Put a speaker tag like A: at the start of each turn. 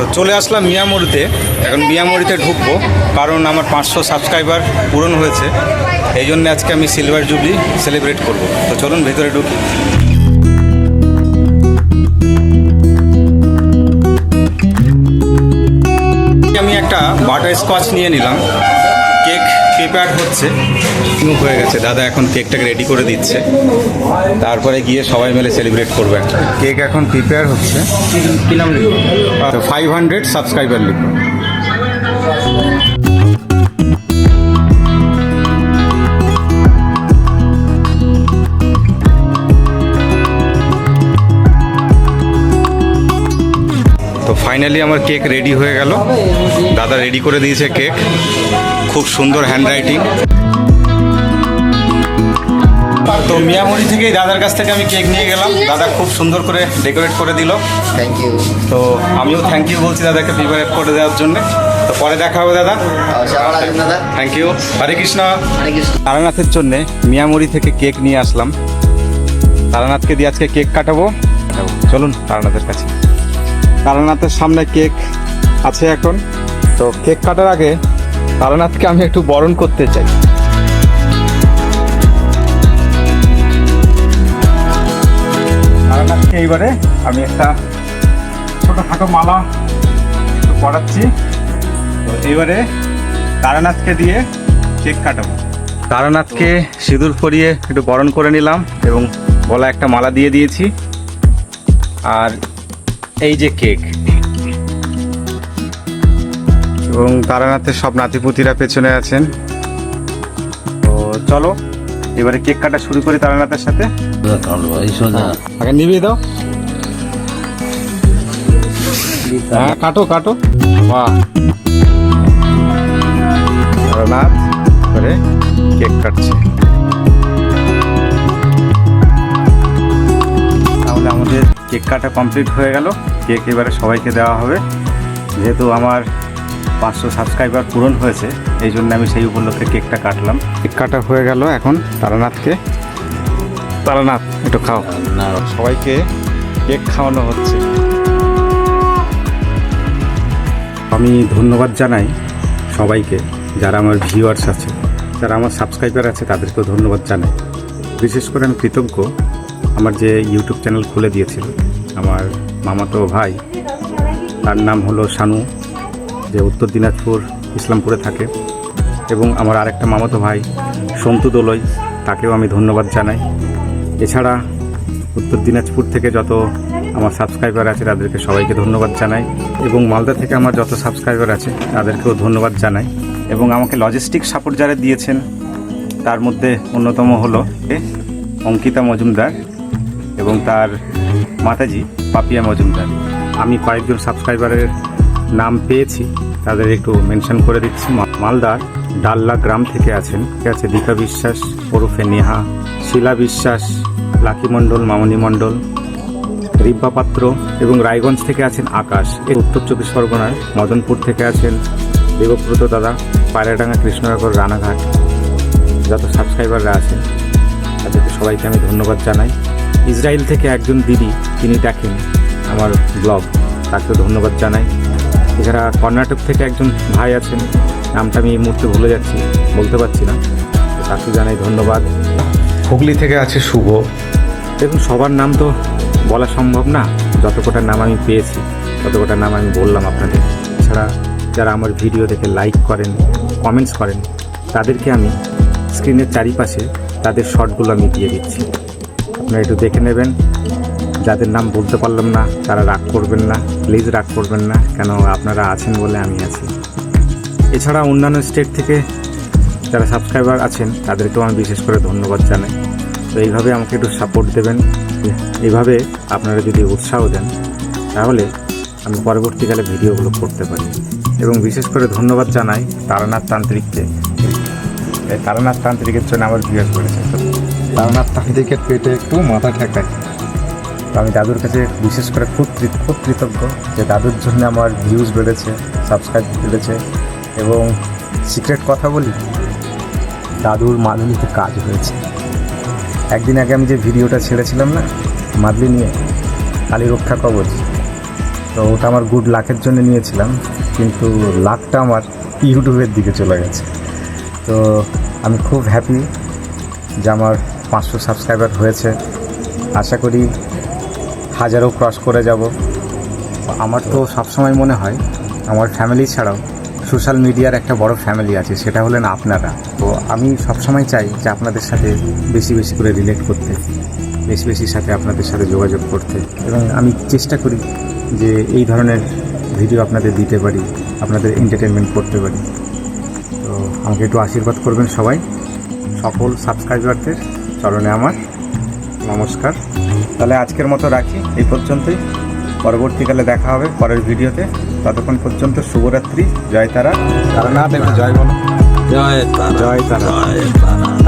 A: তো চলে আসলাম মিয়ামরিতে এখন মিয়ামরিতে ঢুকবো, কারণ আমার পাঁচশো সাবস্ক্রাইবার পূরণ হয়েছে। এই জন্য আজকে আমি সিলভার জুবলি সেলিব্রেট করব। তো চলুন, ভেতরে ঢুকি। আমি একটা বাটার স্কচ নিয়ে নিলাম। প্রিপেয়ার হচ্ছে। মুখ হয়ে গেছে। দাদা এখন কেকটাকে রেডি করে দিচ্ছে। তারপরে গিয়ে সবাই মিলে সেলিব্রেট করবে কেক এখন প্রিপেয়ার হচ্ছে। কি নাম ফাইভ হান্ড্রেড সাবস্ক্রাইবার লিখব তো ফাইনালি আমার কেক রেডি হয়ে গেল। দাদা রেডি করে দিয়েছে কেক খুব সুন্দর হ্যান্ড রাইটিং তো মিয়ামরি থেকেই দাদার কাছ থেকে আমি কেক নিয়ে গেলাম। দাদা খুব সুন্দর করে ডেকোরেট করে দিল।
B: থ্যাংক ইউ
A: তো আমিও থ্যাংক ইউ বলছি দাদাকে প্রিপারেট করে দেওয়ার জন্য। তো পরে দেখা হবে দাদা। থ্যাংক ইউ হরে কৃষ্ণ তারানাথের জন্য মিয়ামরি থেকে কেক নিয়ে আসলাম। তারানাথকে দিয়ে আজকে কেক কাটাবো। চলুন তারানাথের কাছে। তারানাথের সামনে কেক আছে এখন। তো কেক কাটার আগে তারানাথকে আমি একটু বরণ করতে চাই। তারানাথকে এইবারে আমি একটা ছোটোখাটো মালা একটু পড়াচ্ছি তো এইবারে তারানাথকে দিয়ে কেক কাটাবো। তারানাথকে সিঁদুর পরিয়ে একটু বরণ করে নিলাম এবং গলা একটা মালা দিয়ে দিয়েছি। আর এই যে কেক। এবং তারানাথের সব নাতিপুতিরা পেছনে আছেন। তো চলো এবারে কেক কাটা শুরু করি তারানাথের সাথে। আগে নিভিয়ে দাও। হ্যাঁ কাটো কাটো। বাহ। তারানাথ করে কেক কাটছে। কেক কাটা কমপ্লিট হয়ে গেল। কেক এবারে সবাইকে দেওয়া হবে। যেহেতু আমার পাঁচশো সাবস্ক্রাইবার পূরণ হয়েছে এই জন্য আমি সেই উপলক্ষে কেকটা কাটলাম। কেক কাটা হয়ে গেল এখন তারানাথকে। তারানাথ একটু খাও। সবাইকে কেক খাওয়ানো হচ্ছে। আমি ধন্যবাদ জানাই সবাইকে যারা আমার ভিউয়ার্স আছে যারা আমার সাবস্ক্রাইবার আছে তাদেরকেও ধন্যবাদ জানাই। বিশেষ করে আমি কৃতজ্ঞ আমার যে ইউটিউব চ্যানেল খুলে দিয়েছিল, আমার মামাতো ভাই, তার নাম হলো শানু, যে উত্তর দিনাজপুর ইসলামপুরে থাকে। এবং আমার আরেকটা মামাতো ভাই, সন্তু দোলই, তাকেও আমি ধন্যবাদ জানাই। এছাড়া উত্তর দিনাজপুর থেকে যত আমার সাবস্ক্রাইবার আছে, তাদেরকে সবাইকে ধন্যবাদ জানাই। এবং মালদা থেকে আমার যত সাবস্ক্রাইবার আছে, তাদেরকেও ধন্যবাদ জানাই। এবং আমাকে লজিস্টিক সাপোর্ট যারা দিয়েছেন, তার মধ্যে অন্যতম হলো অঙ্কিতা মজুমদার। এবং তার মাতাজি পাপিয়া মজুমদার। আমি কয়েকজন সাবস্ক্রাইবারের নাম পেয়েছি, তাদের একটু মেনশন করে দিচ্ছি। মালদার ডাল্লা গ্রাম থেকে আছেন, ঠিক আছে, দীপা বিশ্বাস, ওরফে নেহা, শিলা বিশ্বাস, লাকি মণ্ডল, মামনি মণ্ডল, রিব্বা পাত্র এবং রায়গঞ্জ থেকে আছেন আকাশ। এর উত্তর চব্বিশ পরগনার মদনপুর থেকে আছেন দেবব্রত দাদা, পায়রাডাঙ্গা কৃষ্ণনগর রানাঘাট। যত সাবস্ক্রাইবাররা আছেন, তাদেরকে সবাইকে আমি ধন্যবাদ জানাই। ইসরায়েল থেকে একজন দিদি তিনি দেখেন আমার ব্লগ। তাকে ধন্যবাদ জানাই। এছাড়া কর্ণাটক থেকে একজন ভাই আছেন নামটা আমি এই মুহূর্তে ভুলে যাচ্ছি বলতে পারছি না। তাকে জানাই ধন্যবাদ। হুগলি থেকে আছে শুভ। দেখুন সবার নাম তো বলা সম্ভব না। যত কটা নাম আমি পেয়েছি তত কটা নাম আমি বললাম আপনাদের। এছাড়া যারা আমার ভিডিও দেখে লাইক করেন কমেন্টস করেন তাদেরকে আমি স্ক্রিনের চারিপাশে তাদের শর্টগুলো আমি দিয়ে দিচ্ছি। আপনারা একটু দেখে নেবেন। যাদের নাম বলতে পারলাম না, তারা রাগ করবেন না প্লিজ রাগ করবেন না, কেন আপনারা আছেন বলে আমি আছি। এছাড়া অন্যান্য স্টেট থেকে যারা সাবস্ক্রাইবার আছেন, তাদেরকেও আমি বিশেষ করে ধন্যবাদ জানাই। তো এইভাবে আমাকে একটু সাপোর্ট দেবেন। এইভাবে আপনারা যদি উৎসাহ দেন, তাহলে আমি পরবর্তীকালে ভিডিওগুলো করতে পারি। এবং বিশেষ করে ধন্যবাদ জানাই তারানাথ তান্ত্রিককে। তারানাথ তান্ত্রিকের জন্য আমার ভিডিও করেছে। তো তারানাথ তান্ত্রিকের পেটে একটু মাথা ঠেকায়। তো আমি দাদুর কাছে বিশেষ করে খুব খুব কৃতজ্ঞ যে দাদুর জন্য আমার ভিউজ বেড়েছে সাবস্ক্রাইব বেড়েছে এবং সিক্রেট কথা বলি, দাদুর মাদুলিতে কাজ হয়েছে। একদিন আগে আমি যে ভিডিওটা ছেড়েছিলাম না, মাদলি নিয়ে, কালী রক্ষা কবচ, তো ওটা আমার গুড লাকের জন্য নিয়েছিলাম, কিন্তু লাকটা আমার ইউটিউবের দিকে চলে গেছে। তো আমি খুব হ্যাপি যে আমার পাঁচশো সাবস্ক্রাইবার হয়েছে। আশা করি হাজারও ক্রস করে যাব। আমার তো সবসময় মনে হয়, আমার ফ্যামিলি ছাড়াও সোশ্যাল মিডিয়ার একটা বড় ফ্যামিলি আছে, সেটা হলেন আপনারা। তো আমি সবসময় চাই যে আপনাদের সাথে বেশি বেশি করে রিলেট করতে, বেশি বেশি সাথে আপনাদের সাথে যোগাযোগ করতে। এবং আমি চেষ্টা করি যে এই ধরনের ভিডিও আপনাদের দিতে পারি, আপনাদের এন্টারটেনমেন্ট করতে পারি। তো আমাকে একটু আশীর্বাদ করবেন সবাই সকল সাবস্ক্রাইবারদের চরণে আমার। নমস্কার। তাহলে আজকের মতো রাখি। এই পর্যন্তই। পরবর্তীকালে দেখা হবে পরের ভিডিওতে। ততক্ষণ পর্যন্ত শুভরাত্রি। জয় তারা। তারা না দেখো জয় বলো।
C: জয় তারা।
A: জয় তারা।
C: জয় তারা।